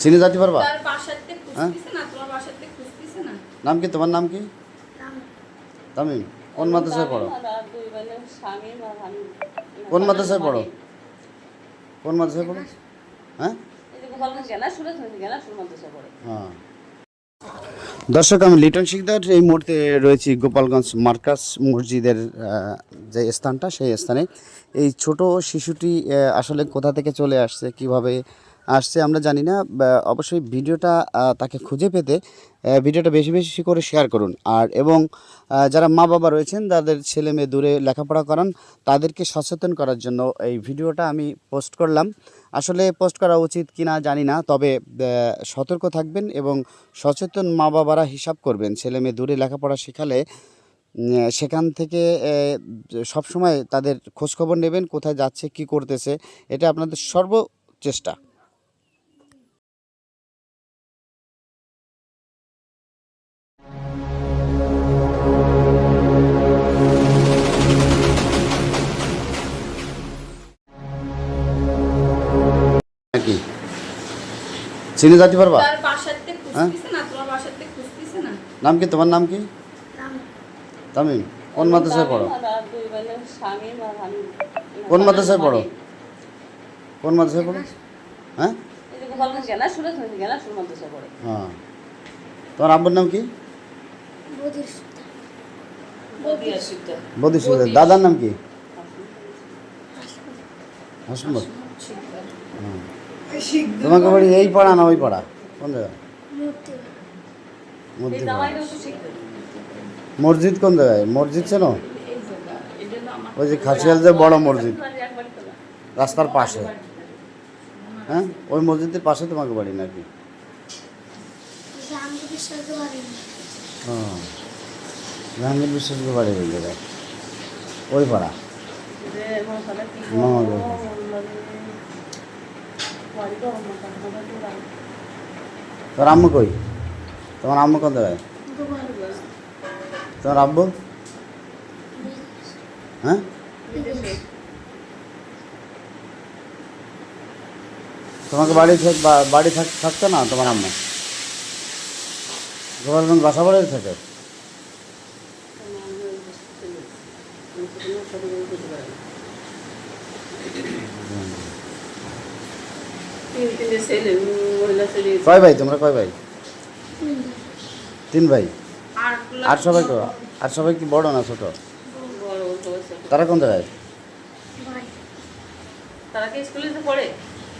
চিনে যাতে পারবা? হ্যাঁ? নাম কি? তোমার নাম কি? তামিম। কোন মাদ্রাসায় পড়ো? কোন মাদ্রাসায় পড়ো? কোন মাদ্রাসায় পড়ো? হ্যাঁ? হ্যাঁ। দর্শক আমি লিটন শিকদার। এই মুহূর্তে রয়েছি গোপালগঞ্জ মার্কাস মসজিদের যে স্থানটা সেই স্থানে। এই ছোট শিশুটি আসলে কোথা থেকে চলে আসছে কীভাবে আসছে, আমরা জানি না। অবশ্যই ভিডিওটা তাকে খুঁজে পেতে ভিডিওটা বেশি বেশি করে শেয়ার করুন। আর, এবং যারা মা বাবা রয়েছেন, তাদের ছেলে মেয়ে দূরে লেখাপড়া করান, তাদেরকে সচেতন করার জন্য এই ভিডিওটা আমি পোস্ট করলাম। আসলে পোস্ট করা উচিত কিনা জানি না, তবে সতর্ক থাকবেন এবং সচেতন মা বাবারা হিসাব করবেন। ছেলে মেয়ে দূরে লেখাপড়া শেখালে সেখান থেকে সব সময় তাদের খোঁজখবর নেবেন, কোথায় যাচ্ছে, কি করতেছে, এটা আপনাদের সর্ব চেষ্টা। চিনে যেতে পারবা? না নাম কি? তোমার নাম কি? তামিম। কোন মাদ্রাসায় পড়ো? কোন মাদ্রাসায় পড়ো? কোন মাদ্রাসায় পড়ো? হ্যাঁ? হ্যাঁ। তোমার আব্বুর নাম কি? দাদার নাম কি? হাসমত তোমাকে বাড়ি এই পাড়া না ওই পাড়া? কোন শিখতে মসজিদ কোন জায়গায়? মসজিদ চেন? জায়গা ওই যে খাসিয়াল যে বড় মসজিদ। রাস্তার পাশে। হ্যাঁ? ওই মসজিদের পাশে তোমাকে বাড়ি নাকি? হ্যাঁ জাহাঙ্গীর বিশ্বাসের বাড়ি ওই জায়গায়। ওই পাড়া যে মশলা কি মামাদের। বাড়ি তো আমার কাছে তো রাখ তোর আম্মু কই? তোমার আম্মু কোন জায়গায় তোমার আব্বু? হ্যাঁ? তোমাকে বাড়ি বাড়ি থাক থাকতো না তোমার আম্মু? গোপালগঞ্জ বাসা বাড়ি থাকে? মহিলা ছেলে কয় ভাই তোমরা কয় ভাই? তিন ভাই? আর সবাই তো আর সবাই কি বড় না ছোট? তারা কোন জায়গায়?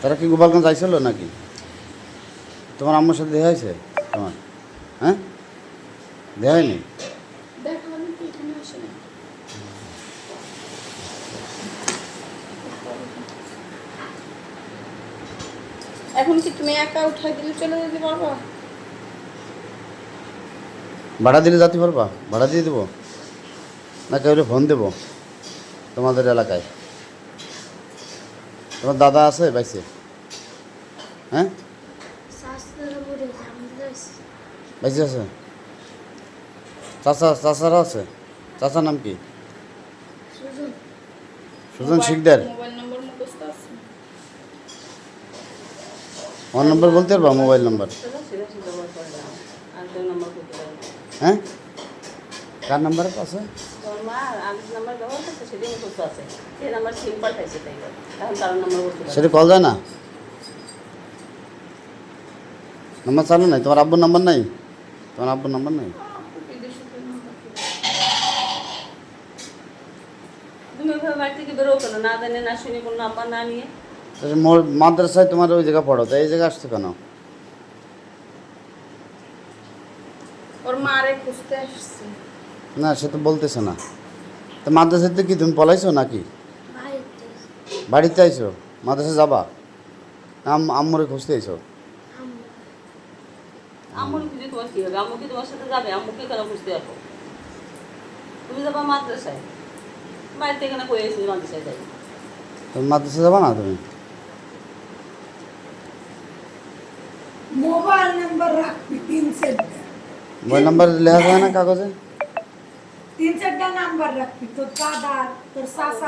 তারা কি গোপালগঞ্জ আইছিল নাকি? তোমার আম্মুর সাথে দেখা হয়েছে? তোমার? হ্যাঁ? দেখা হয়নি দেখো আমি তো এখানে আসে না এখন কি তুমি একা উঠাই দিলে চলে যেতে পারবা? ভাড়া দিলে যেতে পারবা ভাড়া দিয়ে দেবো? না কেউ ফোন দেবো তোমাদের এলাকায়? তোমার দাদা আছে বাইসে হ্যাঁ? বাইসে আছে? চাচা চাচারা আছে? চাচার নাম কি? সুজন। শিকদার মোবাইল নম্বর মুখস্থ আছে ফোন নম্বর বলতে পারবা? মোবাইল নম্বর হ্যাঁ? কার নাম্বার আছে? সেটা কল যায় না। নাম্বার চালু নাই? তোমার আব্বুর নাম্বার নাই? তোমার আব্বুর নাম্বার নাই? তুমি বাড়ি থেকে বেরো কেন? না জানে, না শুনে, কোনো নাম্বার না নিয়ে। মাদ্রাসায় তোমার ওই জায়গা পড়ো তো এই জায়গা আসছো কেন? ওর মারে খুঁজতে আসছে। না সে তো বলতেছে না। তো মাদ্রাসায় তো কি তুমি পলাইছো নাকি? বাড়িতে। আইছো? মাদ্রাসা যাবা? আম আম্মুরে খুঁজতে আইছো? আম্মুর খুঁজে তোমার কি হবে? আম্মু কি তোমার সাথে যাবে? আম্মুকে কেন খুঁজতে আসো তুমি যাবা মাদ্রাসায়? যাই মাদ্রাসা যাবা না তুমি? মোবাইল নাম্বার রাখবি তিন চারটা। মোবাইল নাম্বার লেখা যায় না কাগজে? তিন চারটা নাম্বার রাখবি তোর দাদা তোর চাচা